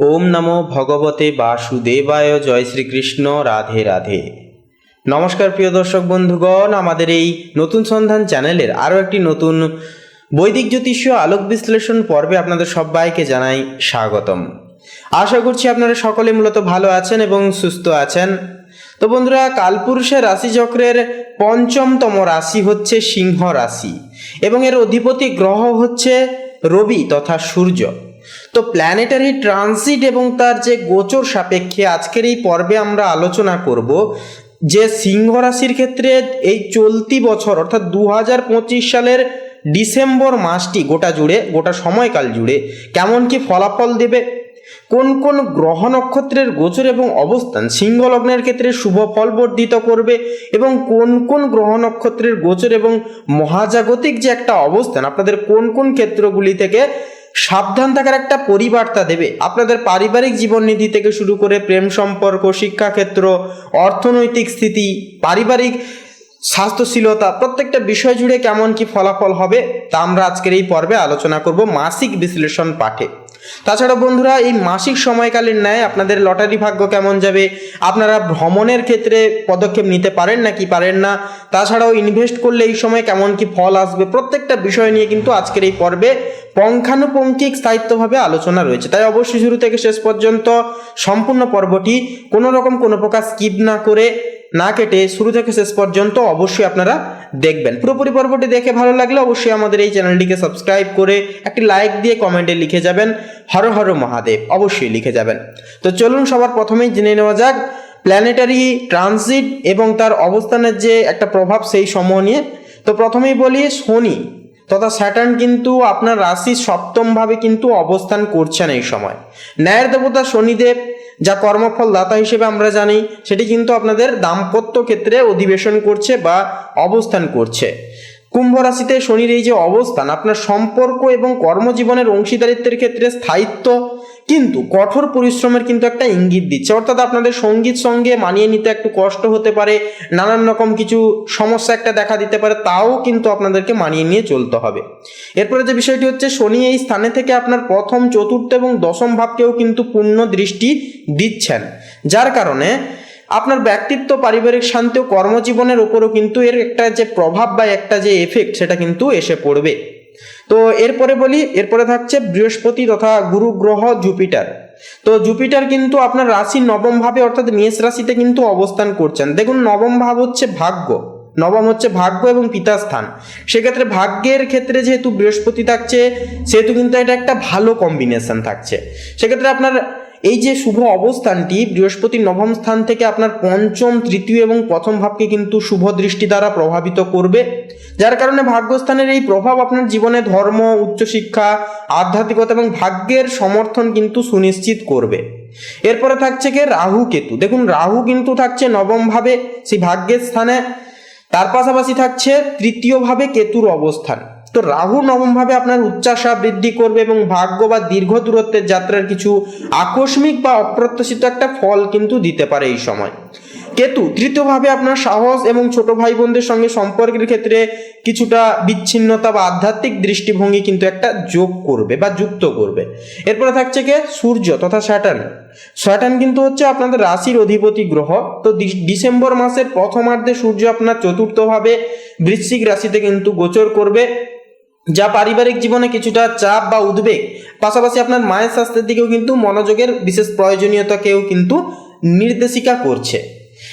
ওম নমো ভগবতে বাসুদেবায়, জয় শ্রীকৃষ্ণ, রাধে রাধে। নমস্কার প্রিয় দর্শক বন্ধুগণ, আমাদের এই নতুন সন্ধান চ্যানেলের আরও একটি নতুন বৈদিক জ্যোতিষীয় আলোক বিশ্লেষণ পর্বে আপনাদের সবাইকে জানাই স্বাগতম। আশা করছি আপনারা সকলে মূলত ভালো আছেন এবং সুস্থ আছেন। তো বন্ধুরা কালপুরুষের রাশিচক্রের পঞ্চমতম রাশি হচ্ছে সিংহ রাশি এবং এর অধিপতি গ্রহ হচ্ছে রবি তথা সূর্য। তো প্ল্যানেটারি ট্রানজিট এবং তার যে গোচর সাপেক্ষে আজকের এই পর্বে আমরা আলোচনা করব যে সিংহ রাশির ক্ষেত্রে এই চলতি বছর অর্থাৎ দু হাজার পঁচিশ সালের ডিসেম্বর মাসটি গোটা জুড়ে, গোটা সময়কাল জুড়ে কেমন কি ফলাফল দেবে? কোন কোন গ্রহ নক্ষত্রের গোচর এবং অবস্থান সিংহ লগ্নের ক্ষেত্রে শুভ ফল বর্ধিত করবে এবং কোন কোন গ্রহ নক্ষত্রের গোচর এবং মহাজাগতিক যে একটা অবস্থান, আপনাদের কোন কোন ক্ষেত্রগুলি থেকে সাবধান থাকার একটা পরিবার্তা দেবে। আপনাদের পারিবারিক জীবননীতি থেকে শুরু করে প্রেম সম্পর্ক, শিক্ষাক্ষেত্র, অর্থনৈতিক স্থিতি, পারিবারিক স্বাস্থ্যশীলতা, প্রত্যেকটা বিষয় জুড়ে কেমন কি ফলাফল হবে, তা আমরা আজকের এই পর্বে আলোচনা করব মাসিক বিশ্লেষণ পাঠে। তাছাড়া বন্ধুরা, এই মাসিক সময়কালীন ন্যায় আপনাদের লটারি ভাগ্য কেমন যাবে? আপনারা ভ্রমণের ক্ষেত্রে পদক্ষেপ নিতে পারেন নাকি পারেন না? তাছাড়াও ইনভেস্ট করলে এই সময় কেমন কি ফল আসবে? প্রত্যেকটা বিষয় নিয়ে কিন্তু আজকের এই পর্বে পঙ্খানুপঙ্খিক স্থায়িত্বভাবে আলোচনা রয়েছে। তাই অবশ্যই শুরু থেকে শেষ পর্যন্ত সম্পূর্ণ পর্বটি কোনো রকম কোনো প্রকার স্কিপ না করে না কেটে শুরু থেকে শেষ পর্যন্ত অবশ্যই আপনারা দেখবেন। পুরোপুরি পর্বটি দেখে ভালো লাগলে অবশ্যই আমাদের এই চ্যানেলটিকে সাবস্ক্রাইব করে একটি লাইক দিয়ে কমেন্টে লিখে যাবেন, হর হর মহাদেব, অবশ্যই লিখে যাবেন। তো চলুন সবার প্রথমেই জেনে নেওয়া যাক প্ল্যানেটারি ট্রানজিট এবং তার অবস্থানের যে একটা প্রভাব সেই সমূহ নিয়ে। তো প্রথমেই বলি, শনি তথা স্যাটার্ন কিন্তু আপনার রাশির সপ্তমভাবে কিন্তু অবস্থান করছেন এই সময়। ন্যায়ের দেবতা শনিদেব যা কর্মফল দাতা হিসেবে আমরা জানি, সেটি কিন্তু আপনাদের দাম্পত্য ক্ষেত্রে অধিবেশন করছে বা অবস্থান করছে। কুম্ভ রাশিতে শনির এই যে অবস্থান, আপনার সম্পর্ক এবং কর্মজীবনের অংশীদারিত্বের ক্ষেত্রে স্থায়িত্ব কিন্তু কঠোর পরিশ্রমের কিন্তু একটা ইঙ্গিত দিচ্ছে। অর্থাৎ আপনাদের সংগীত সঙ্গে মানিয়ে নিতে একটু কষ্ট হতে পারে, নানান রকম কিছু সমস্যা একটা দেখা দিতে পারে, তাও কিন্তু আপনাদেরকে মানিয়ে নিয়ে চলতে হবে। এরপরে যে বিষয়টি হচ্ছে, শনি এই স্থানে থেকে আপনার প্রথম, চতুর্থ এবং দশম ভাবকেও কিন্তু পূর্ণ দৃষ্টি দিচ্ছেন। যার কারণে আপনার ব্যক্তিত্ব, পারিবারিক শান্তি ও কর্মজীবনের উপরও কিন্তু এর একটা যে প্রভাব বা একটা যে এফেক্ট সেটা কিন্তু এসে পড়বে। তো এরপরে বলি, এরপরে থাকছে বৃহস্পতি তথা গুরু গ্রহ জুপিটার। তো জুপিটার কিন্তু আপনার রাশি নবম ভাবে অর্থাৎ মেষ রাশিতে কিন্তু অবস্থান করছেন। দেখুন, নবম ভাব হচ্ছে ভাগ্য। নবম হচ্ছে ভাগ্য এবং পিতাস্থান। সেক্ষেত্রে ভাগ্যের ক্ষেত্রে যেহেতু বৃহস্পতি থাকছে, সেহেতু কিন্তু এটা একটা ভালো কম্বিনেশন থাকছে। সেক্ষেত্রে আপনার এই যে শুভ অবস্থানটি, বৃহস্পতির নবম স্থান থেকে আপনার পঞ্চম, তৃতীয় এবং প্রথম ভাবকে কিন্তু শুভ দৃষ্টি দ্বারা প্রভাবিত করবে। যার কারণে ভাগ্যস্থানের এই প্রভাব আপনার জীবনে ধর্ম, উচ্চশিক্ষা, আধ্যাত্মিকতা এবং ভাগ্যের সমর্থন কিন্তু সুনিশ্চিত করবে। এরপরে থাকছে কি রাহু কেতু। দেখুন, রাহু কিন্তু থাকছে নবম ভাবে, সেই ভাগ্যের স্থানে। তার পাশাপাশি থাকছে তৃতীয়ভাবে কেতুর অবস্থান। তো রাহু নবমভাবে আপনার উচ্চাসা বৃদ্ধি করবে এবং ভাগ্য বা দীর্ঘ দূরত্বের যাত্রার কিছু আকস্মিক বা অপ্রত্যাশিত একটা ফল কিন্তু দিতে পারে এই সময়। কেতু, তৃতীয়ভাবে আপনার সাহস এবং ছোট ভাই বোনদের সঙ্গে সম্পর্কের ক্ষেত্রে কিছুটা বিচ্ছিন্নতা বা আধ্যাত্মিক দৃষ্টিভঙ্গি কিন্তু একটা যোগ করবে বা যুক্ত করবে। এরপরে থাকছে কে? সূর্য তথা স্যাটার্ন। স্যাটার্ন কিন্তু হচ্ছে আপনাদের রাশির অধিপতি গ্রহ। তো ডিসেম্বর মাসের প্রথমার্ধে সূর্য আপনার চতুর্থভাবে বৃশ্চিক রাশিতে কিন্তু গোচর করবে। যা পারিবারিক জীবনে কিছুটা চাপ বা উদ্বেগ, পাশাপাশি আপনার মায়ের স্বাস্থ্যের দিকেও কিন্তু মনোযোগের বিশেষ প্রয়োজনীয়তাকেও কিন্তু নির্দেশিকা করছে।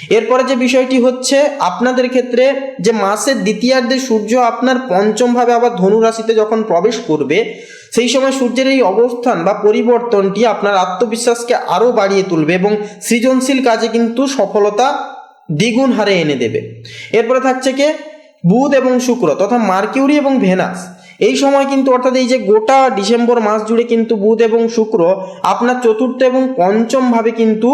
এরপরে যে বিষয়টি হচ্ছে, আপনাদের ক্ষেত্রে যে মাসের দ্বিতীয়ার্ধে সূর্য আপনার পঞ্চমভাবে আবার ধনু রাশিতে যখন প্রবেশ করবে, সেই সময় সূর্যের এই অবস্থান বা পরিবর্তনটি আপনার আত্মবিশ্বাসকে আরও বাড়িয়ে তুলবে এবং সৃজনশীল কাজে কিন্তু সফলতা দ্বিগুণ হারে এনে দেবে। এরপরে থাকছে কে? বুধ এবং শুক্র তথা মার্কিউরি এবং ভেনাস। এই সময় কিন্তু অর্থাৎ এই যে গোটা ডিসেম্বর মাস জুড়ে কিন্তু বুধ এবং শুক্র আপনার চতুর্থ এবং পঞ্চম ভাবে কিন্তু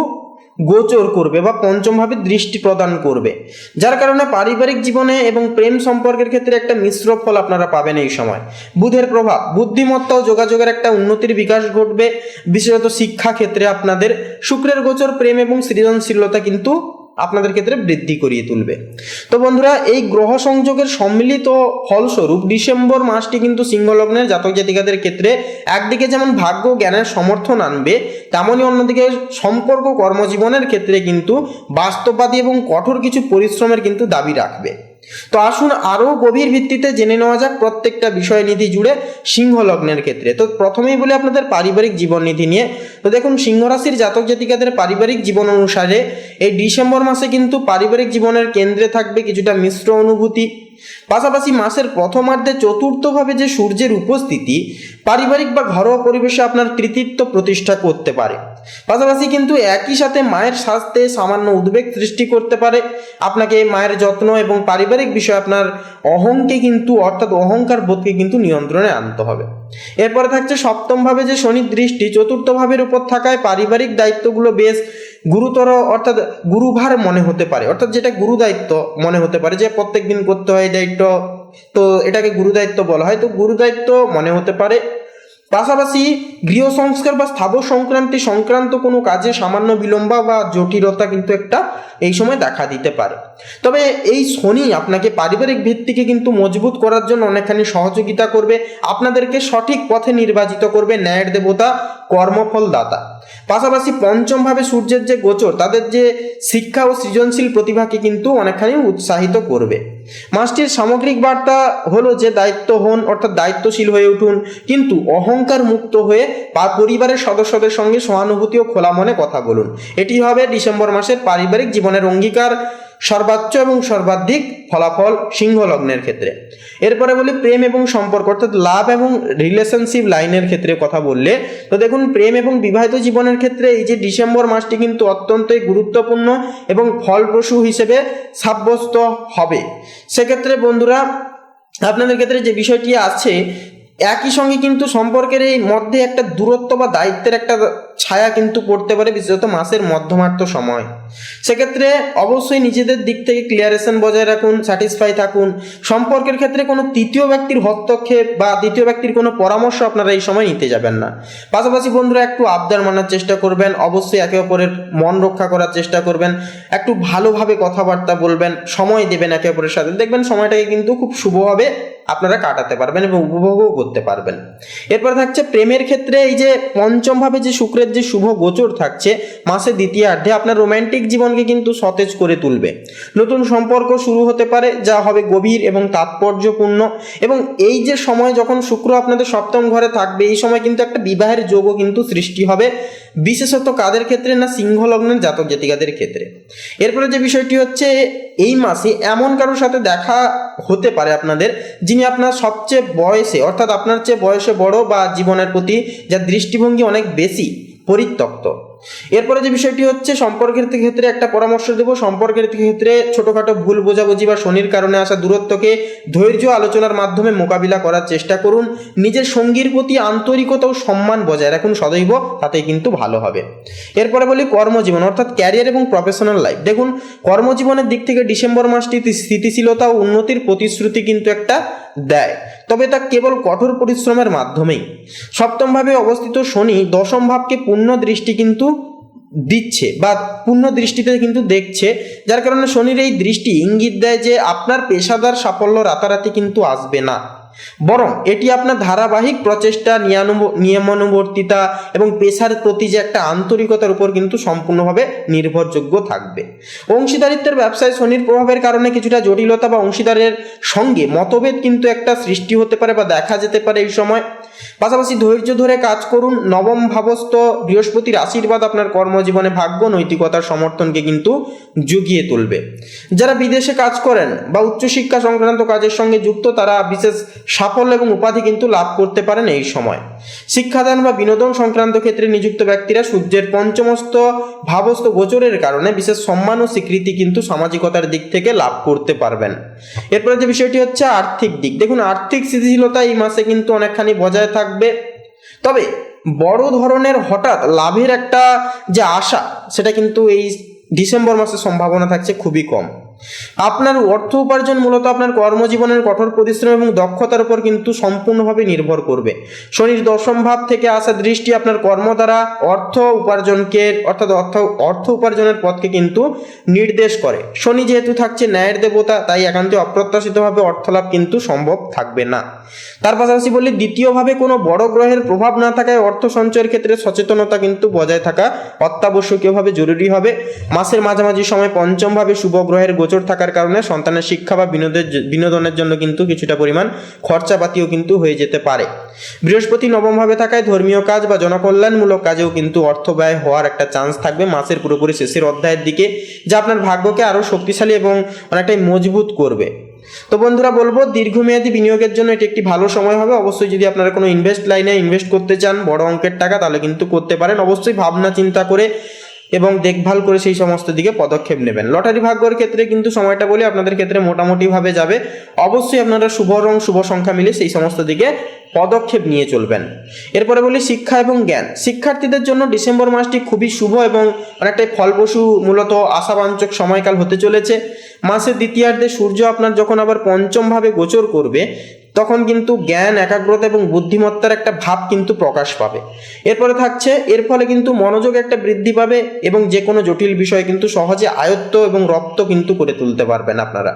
গোচর করবে বা পঞ্চমভাবে দৃষ্টি প্রদান করবে। যার কারণে পারিবারিক জীবনে এবং প্রেম সম্পর্কের ক্ষেত্রে একটা মিশ্র ফল আপনারা পাবেন এই সময়। বুধের প্রভাব বুদ্ধিমত্তা ও যোগাযোগের একটা উন্নতির বিকাশ ঘটবে। বিশেষত শিক্ষা ক্ষেত্রে আপনাদের শুক্রের গোচর প্রেম এবং সৃজনশীলতা কিন্তু আপনাদের ক্ষেত্রে বৃদ্ধি করিয়ে তুলবে। তো বন্ধুরা, এই গ্রহ সংযোগের সম্মিলিত ফলস্বরূপ ডিসেম্বর মাসটি কিন্তু সিংহলগ্নের জাতক জাতিকাদের ক্ষেত্রে একদিকে যেমন ভাগ্য, জ্ঞানের সমর্থন আনবে তেমনই অন্যদিকে সম্পর্ক, কর্মজীবনের ক্ষেত্রে কিন্তু বাস্তববাদী এবং কঠোর কিছু পরিশ্রমের কিন্তু দাবি রাখবে। তো আসুন আরও গভীর ভিত্তিতে জেনে নেওয়া যাক প্রত্যেকটা বিষয় নীতি জুড়ে সিংহ লগ্নের ক্ষেত্রে। তো প্রথমেই বলি আপনাদের পারিবারিক জীবন নীতি নিয়ে। তো দেখুন সিংহ রাশির জাতক জাতিকাদের পারিবারিক জীবন অনুসারে এই ডিসেম্বর মাসে কিন্তু পারিবারিক জীবনের কেন্দ্রে থাকবে কিছুটা মিশ্র অনুভূতি। পাশাপাশি মাসের প্রথমার্ধে চতুর্থভাবে যে সূর্যের উপস্থিতি, পারিবারিক বা ঘরোয়া পরিবেশে আপনার কৃতিত্ব প্রতিষ্ঠা করতে পারে। পাশাপাশি কিন্তু একই সাথে মায়ের স্বাস্থ্যে সামান্য উদ্বেগ সৃষ্টি করতে পারে। আপনাকে মায়ের যত্ন এবং পারিবারিক বিষয়ে আপনার অহংকে কিন্তু, অর্থাৎ অহংকার বোধকে কিন্তু নিয়ন্ত্রণে আনতে হবে। এরপরে থাকছে সপ্তমভাবে যে শনির দৃষ্টি চতুর্থ ভাবের উপর থাকায় পারিবারিক দায়িত্বগুলো বেশ গুরুতর, অর্থাৎ গুরুভার মনে হতে পারে। অর্থাৎ যেটা গুরু দায়িত্ব মনে হতে পারে, যে প্রত্যেক দিন করতে হয়, দায়িত্ব, তো এটাকে গুরু দায়িত্ব বলা হয়। তো গুরু দায়িত্ব মনে হতে পারে পাশাপাশি গৃহ সংস্কার বা স্থাব সংক্রান্তি সংক্রান্ত কোনো কাজে সামান্য বিলম্ব বা জটিলতা কিন্তু একটা এই সময় দেখা দিতে পারে। তবে এই শনি আপনাকে পারিবারিক ভিত্তিকে কিন্তু মজবুত করার জন্য অনেকখানি সহযোগিতা করবে, আপনাদেরকে সঠিক পথে নির্বাচিত করবে ন্যায়ের দেবতা কর্মফল দাতা পাশাপাশি পঞ্চমভাবে সূর্যের যে গোচর, তাদের যে শিক্ষা ও সৃজনশীল প্রতিভাকে কিন্তু অনেকখানি উৎসাহিত করবে। মাসটির সামগ্রিক বার্তা হলো যে, দায়িত্ব হন, অর্থাৎ দায়িত্বশীল হয়ে উঠুন, কিন্তু অহংকার মুক্ত হয়ে পরিবারের সদস্যদের সঙ্গে সহানুভূতি ও খোলা মনে কথা বলুন। এটি হবে ডিসেম্বর মাসের পারিবারিক জীবনের অঙ্গীকার। সর্বোচ্চ এবং সর্বাধিক ফলাফল সিংহ লগ্নের ক্ষেত্রে। এরপরে বলি প্রেম এবং সম্পর্ক, অর্থাৎ লাভ এবং রিলেশনশিপ লাইনের ক্ষেত্রে কথা বললে, তো দেখুন প্রেম এবং বিবাহিত জীবনের ক্ষেত্রে এই যে ডিসেম্বর মাসটি কিন্তু অত্যন্তই গুরুত্বপূর্ণ এবং ফলপ্রসূ হিসেবে সাব্যস্ত হবে। সেক্ষেত্রে বন্ধুরা, আপনাদের ক্ষেত্রে যে বিষয়টি আছে, একই সঙ্গে কিন্তু সম্পর্কের এই মধ্যে একটা দূরত্ব বা দায়িত্বের একটা ছায়া কিন্তু পড়তে পারে, বিশেষত মাসের মধ্যমার্থ সময়। সেক্ষেত্রে অবশ্যই নিজেদের দিক থেকে ক্লিয়ারেশন বজায় রাখুন স্যাটিসফাই থাকুন। সম্পর্কের ক্ষেত্রে কোনো তৃতীয় ব্যক্তির হস্তক্ষেপ বা দ্বিতীয় ব্যক্তির কোনো পরামর্শ আপনারা এই সময় নিতে যাবেন না। পাশাপাশি বন্ধুরা, একটু আবদার মানার চেষ্টা করবেন, অবশ্যই একে অপরের মন রক্ষা করার চেষ্টা করবেন, একটু ভালোভাবে কথাবার্তা বলবেন, সময় দেবেন একে অপরের সাথে। দেখবেন সময়টাকে কিন্তু খুব শুভভাবে আপনারা কাটাতে পারবেন এবং উপভোগও করতে পারবেন। এরপর থাকছে প্রেমের ক্ষেত্রে এই যে পঞ্চমভাবে যে শুক্রের যে শুভ গোচর থাকছে, মাসে দ্বিতীয়ার্ধে আপনার রোম্যান্টিক জীবনকে কিন্তু সতেজ করে তুলবে। নতুন সম্পর্ক শুরু হতে পারে, যা হবে গভীর এবং তাৎপর্যপূর্ণ। এবং এই যে সময় যখন শুক্র আপনাদের সপ্তম ঘরে থাকবে, এই সময় কিন্তু একটা বিবাহের যোগও কিন্তু সৃষ্টি হবে। বিশেষত কাদের ক্ষেত্রে না সিংহলগ্নের জাতক জাতিকাদের ক্ষেত্রে? এরপরে যে বিষয়টি হচ্ছে, এই মাসে এমন কারোর সাথে দেখা হতে পারে আপনাদের, যিনি আপনার সবচেয়ে বয়সে, অর্থাৎ আপনার চেয়ে বয়সে বড় বা জীবনের প্রতি যার দৃষ্টিভঙ্গি অনেক বেশি পরিত্যক্ত। এরপরে যে বিষয়টি হচ্ছে, সম্পর্কের ক্ষেত্রে একটা পরামর্শ দেব। সম্পর্কের ক্ষেত্রে ছোটোখাটো ভুল বোঝাবুঝি বা শনির কারণে আসা দূরত্বকে ধৈর্য আলোচনার মাধ্যমে মোকাবিলা করার চেষ্টা করুন। নিজের সঙ্গীর প্রতি আন্তরিকতা ও সম্মান বজায় রাখুন। সদৈব, তাতেই কিন্তু ভালো হবে। এরপরে বলি কর্মজীবন, অর্থাৎ ক্যারিয়ার এবং প্রফেশনাল লাইফ। দেখুন, কর্মজীবনের দিক থেকে ডিসেম্বর মাসটি স্থিতিশীলতা ও উন্নতির প্রতিশ্রুতি কিন্তু একটা দেয়। তবে তা কেবল কঠোর পরিশ্রমের মাধ্যমেই। সপ্তমভাবে অবস্থিত শনি দশম ভাবকে পূর্ণ দৃষ্টি কিন্তু দিচ্ছে বা পূর্ণ দৃষ্টিতে কিন্তু দেখছে, যার কারণে শনির এই দৃষ্টি ইঙ্গিত দেয় যে আপনার পেশাদার সাফল্য রাতারাতি কিন্তু আসবে না। বরং এটি আপনার ধারাবাহিক প্রচেষ্টা নিয়মানুবর্তিতা এবং পেশার প্রতি যে একটা আন্তরিকতার উপর কিন্তু সম্পূর্ণভাবে নির্ভরযোগ্য থাকবে। অংশীদারিত্বের ব্যবসায় শনির প্রভাবের কারণে কিছুটা জটিলতা বা অংশীদারের সঙ্গে মতভেদ কিন্তু একটা সৃষ্টি হতে পারে বা দেখা যেতে পারে এই সময়। পাশাপাশি ধৈর্য ধরে কাজ করুন, নবম ভাবস্থ বৃহস্পতির আশীর্বাদ আপনার কর্মজীবনে ভাগ্য, নৈতিকতার সমর্থনকে কিন্তু জুগিয়ে তুলবে। যারা বিদেশে কাজ করেন বা উচ্চশিক্ষা সংক্রান্ত কাজের সঙ্গে যুক্ত, তারা বিশেষ সাফল্য এবং উপাধি কিন্তু লাভ করতে পারেন এই সময়। শিক্ষাদান বা বিনোদন সংক্রান্ত ক্ষেত্রে নিযুক্ত ব্যক্তিরা সূর্যের পঞ্চমস্ত ভাবস্থ গোচরের কারণে বিশেষ সম্মান ও স্বীকৃতি কিন্তু সামাজিকতার দিক থেকে লাভ করতে পারবেন। এরপরে যে বিষয়টি হচ্ছে আর্থিক দিক। দেখুন, আর্থিক স্থিতিশীলতা এই মাসে কিন্তু অনেকখানি বজায় থাকবে। তবে বড় ধরনের হঠাৎ লাভের একটা যে আশা, সেটা কিন্তু এই ডিসেম্বর মাসে সম্ভাবনা থাকছে খুবই কম। আপনার অর্থ উপার্জন মূলত আপনার কর্মজীবনের কঠোর পরিশ্রম এবং দক্ষতার উপর কিন্তু সম্পূর্ণভাবে নির্ভর করবে। শনির দশম ভাব থেকে আসা দৃষ্টি আপনার কর্ম দ্বারা অর্থ উপার্জনকে, অর্থাৎ অর্থ অর্থ উপার্জনের পথকে কিন্তু নির্দেশ করে। শনি যেহেতু থাকছে ন্যায়ের দেবতা, তাই একান্তে অপ্রত্যাশিতভাবে অর্থলাভ কিন্তু সম্ভব থাকবে না। তার পাশাপাশি বলি দ্বিতীয়ভাবে কোনো বড় গ্রহের প্রভাব না থাকায় অর্থ সঞ্চয়ের ক্ষেত্রে সচেতনতা কিন্তু বজায় থাকা অত্যাবশ্যকীয়ভাবে জরুরি হবে। মাসের মাঝামাঝি সময় পঞ্চমভাবে শুভ গ্রহের গোচর থাকার কারণে সন্তানের শিক্ষা বা বিনোদের বিনোদনের জন্য কিন্তু কিছুটা পরিমাণ খরচাপাতিও কিন্তু হয়ে যেতে পারে। বৃহস্পতি নবমভাবে থাকায় ধর্মীয় কাজ বা জনকল্যাণমূলক কাজেও কিন্তু অর্থ ব্যয় হওয়ার একটা চান্স থাকবে মাসের পুরোপুরি শেষের অধ্যায়ের দিকে, যা আপনার ভাগ্যকে আরও শক্তিশালী এবং অনেকটাই মজবুত করবে। তো বন্ধুরা, বলব দীর্ঘমেয়াদী বিনিয়োগের জন্য এটি একটি ভালো সময় হবে। অবশ্যই যদি আপনারা কোনো ইনভেস্ট লাইনে ইনভেস্ট করতে চান, বড় অঙ্কের টাকা, তাহলে কিন্তু করতে পারেন। অবশ্যই ভাবনা চিন্তা করে এবং দেখভাল করে সেই সমস্ত দিকে পদক্ষেপ নেবেন। লটারি ভাগ্যর ক্ষেত্রে কিন্তু সময়টা বলি আপনাদের ক্ষেত্রে মোটামুটিভাবে যাবে। অবশ্যই আপনারা শুভ রং, শুভ সংখ্যা মিলে সেই সমস্ত দিকে পদক্ষেপ নিয়ে চলবেন। এরপরে বলি শিক্ষা এবং জ্ঞান। শিক্ষার্থীদের জন্য ডিসেম্বর মাসটি খুবই শুভ এবং অনেকটাই ফলপ্রসূ, মূলত আশাবাঞ্চক সময়কাল হতে চলেছে। মাসের দ্বিতীয়ার্ধে সূর্য আপনার যখন আবার পঞ্চমভাবে গোচর করবে তখন কিন্তু জ্ঞান, একাগ্রতা এবং বুদ্ধিমত্তার একটা ভাব কিন্তু প্রকাশ পাবে। এরপরে থাকছে, এর ফলে কিন্তু মনোযোগ একটা বৃদ্ধি পাবে এবং যে কোনো জটিল বিষয় কিন্তু সহজে আয়ত্ত এবং রপ্ত কিন্তু করে তুলতে পারবেন আপনারা।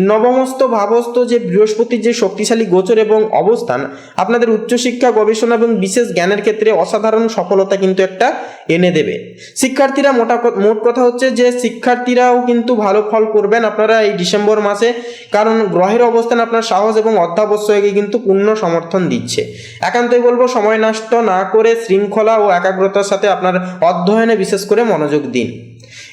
নবমস্ত, ভাবস্থ যে বৃহস্পতির যে শক্তিশালী গোচর এবং অবস্থান, আপনাদের উচ্চশিক্ষা, গবেষণা এবং বিশেষ জ্ঞানের ক্ষেত্রে অসাধারণ সফলতা কিন্তু একটা এনে দেবে। শিক্ষার্থীরা মোটা মোট কথা হচ্ছে যে শিক্ষার্থীরাও কিন্তু ভালো ফল করবেন আপনারা এই ডিসেম্বর মাসে, কারণ গ্রহের অবস্থান আপনার সাহস এবং অধ্যাবশ্যকে কিন্তু পূর্ণ সমর্থন দিচ্ছে। একান্তই বলব, সময় নষ্ট না করে শৃঙ্খলা ও একাগ্রতার সাথে আপনার অধ্যয়নে বিশেষ করে মনোযোগ দিন।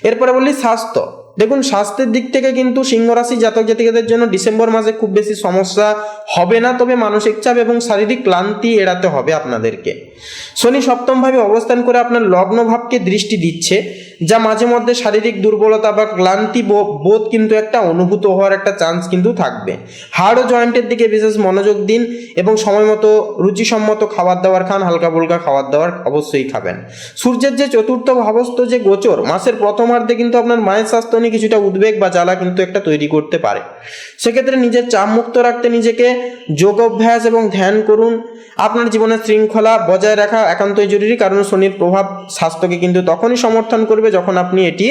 এরপরে বলি স্বাস্থ্য। দেখুন, স্বাস্থ্যের দিক থেকে কিন্তু সিংহ রাশি জাতক জাতিকাদের জন্য ডিসেম্বর মাসে খুব বেশি সমস্যা হবে না, তবে মানসিক চাপ এবং শারীরিক ক্লান্তি এড়াতে হবে আপনাদেরকে। শনি সপ্তমভাবে অবস্থান করে আপনার লগ্ন ভাবকে দৃষ্টি দিচ্ছে, যা মাঝে মধ্যে শারীরিক দুর্বলতা বা ক্লান্তি বোধ কিন্তু একটা অনুভূত হওয়ার একটা চান্স কিন্তু থাকবে। হাড় ও জয়েন্টের দিকে বিশেষ মনোযোগ দিন এবং সময় মতো রুচিসম্মত খাবার দাবার খান, হালকা ফুলকা খাবার দাবার অবশ্যই খাবেন। সূর্যের যে চতুর্থ ভাবস্থ যে গোচর, মাসের প্রথমার্ধে কিন্তু আপনার মায়ের স্বাস্থ্য নিয়ে কিছুটা উদ্বেগ বা জ্বালা কিন্তু একটা তৈরি করতে পারে। সেক্ষেত্রে নিজের চাপ মুক্ত রাখতে নিজেকে যোগ অভ্যাস এবং ধ্যান করুন। আপনার জীবনের শৃঙ্খলা বজায় রাখা একান্তই জরুরি, কারণ শনির প্রভাব স্বাস্থ্যকে কিন্তু তখনই সমর্থন করবে যখন আপনি এটি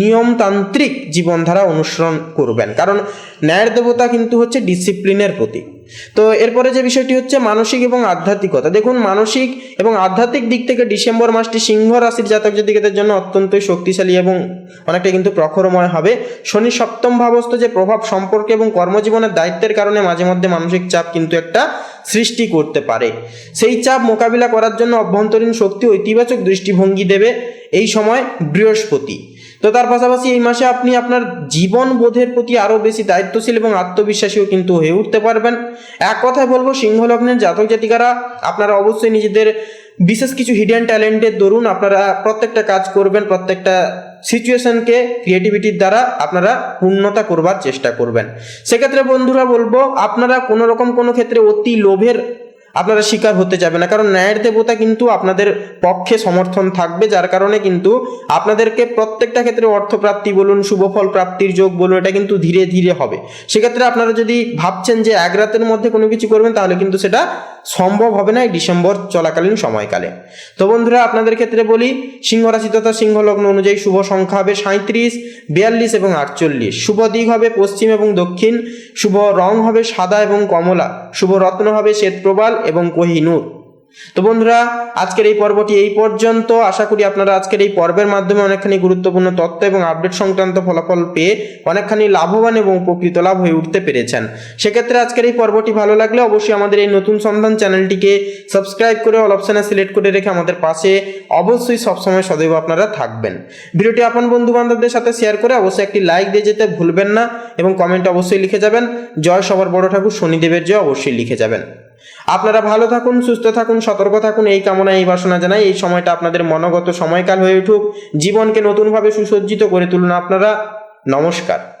নিয়মতান্ত্রিক জীবনধারা অনুসরণ করবেন। কারণ ন্যায়ের দেবতা কিন্তু হচ্ছে ডিসিপ্লিনের প্রতীক। তো এরপরে যে বিষয়টি হচ্ছে মানসিক এবং আধ্যাত্মিকতা। দেখুন, মানসিক এবং আধ্যাত্মিক দিক থেকে ডিসেম্বর মাসটি সিংহ রাশির জাতক জাতিকাদের জন্য অত্যন্তই শক্তিশালী এবং অনেকটা কিন্তু প্রখরময় হবে। শনি সপ্তম ভাবস্থ যে প্রভাব সম্পর্কে এবং কর্মজীবনের দায়িত্বের কারণে মাঝে মধ্যে মানসিক চাপ কিন্তু একটা সৃষ্টি করতে পারে। সেই চাপ মোকাবিলা করার জন্য অভ্যন্তরীণ শক্তি ও ইতিবাচক দৃষ্টিভঙ্গি দেবে এই সময় বৃহস্পতি। তো তার পাশাপাশি এই মাসে আপনি আপনার জীবন বোধের প্রতি আরও বেশি দায়িত্বশীল এবং আত্মবিশ্বাসীও কিন্তু হয়ে উঠতে পারবেন। এক কথায় বলব, সিংহ লগ্নের জাতক জাতিকারা, আপনারা অবশ্যই নিজেদের বিশেষ কিছু হিডেন ট্যালেন্টের দরুন আপনারা প্রত্যেকটা কাজ করবেন, প্রত্যেকটা সিচুয়েশনকে ক্রিয়েটিভিটির দ্বারা আপনারা পূর্ণতা করবার চেষ্টা করবেন। সেক্ষেত্রে বন্ধুরা বলব, আপনারা কোনো রকম কোনো ক্ষেত্রে অতি লোভের আপনারা শিকার হতে যাবে না। কারণ ন্যায়ের দেবতা কিন্তু আপনাদের পক্ষে সমর্থন থাকবে, যার কারণে কিন্তু আপনাদেরকে প্রত্যেকটা ক্ষেত্রে অর্থপ্রাপ্তি বলুন, শুভফল প্রাপ্তির যোগ বলুন, এটা কিন্তু ধীরে ধীরে হবে। সেক্ষেত্রে আপনারা যদি ভাবছেন যে এক রাতের মধ্যে কোনো কিছু করবেন, তাহলে কিন্তু সেটা সম্ভব হবে না এই ডিসেম্বর চলাকালীন সময়কালে। তো বন্ধুরা, আপনাদের ক্ষেত্রে বলি সিংহ রাশি তথা সিংহ লগ্ন অনুযায়ী শুভ সংখ্যা হবে সাঁত্রিশ বিয়াল্লিশ এবং আটচল্লিশ। শুভ দিক হবে পশ্চিম এবং দক্ষিণ। শুভ রং হবে সাদা এবং কমলা। শুভ রত্ন হবে শ্বেতপ্রবাল এবং কোহিনূর তো বন্ধুরা, আজকের এই পর্বটি এই পর্যন্ত। আশা করি আপনারা আজকের এই পর্বের মাধ্যমে অনেকখানি গুরুত্বপূর্ণ তথ্য এবং আপডেট সংক্রান্ত ফলাফল পেয়ে অনেকখানি লাভবান এবং উপকৃত লাভ হয়ে উঠতে পেরেছেন। সেক্ষেত্রে আজকের এই পর্বটি ভালো লাগলে অবশ্যই আমাদের এই নতুন সন্ধান চ্যানেলটিকে সাবস্ক্রাইব করে অল অপশানে সিলেক্ট করে রেখে আমাদের পাশে অবশ্যই সবসময় সদৈব আপনারা থাকবেন। ভিডিওটি আপন বন্ধু বান্ধবদের সাথে শেয়ার করে অবশ্যই একটি লাইক দিয়ে যেতে ভুলবেন না এবং কমেন্ট অবশ্যই লিখে যাবেন। জয় সবার বড় ঠাকুর, শনিদেবের জয় অবশ্যই লিখে যাবেন। আপনারা ভালো থাকুন, সুস্থ থাকুন, সতর্ক থাকুন, এই কামনা এই বাসনা জানাই। এই সময়টা আপনাদের মনোগত সময়কাল হয়ে উঠুক। জীবনকে নতুনভাবে সুসজ্জিত করে তুলুন আপনারা। নমস্কার।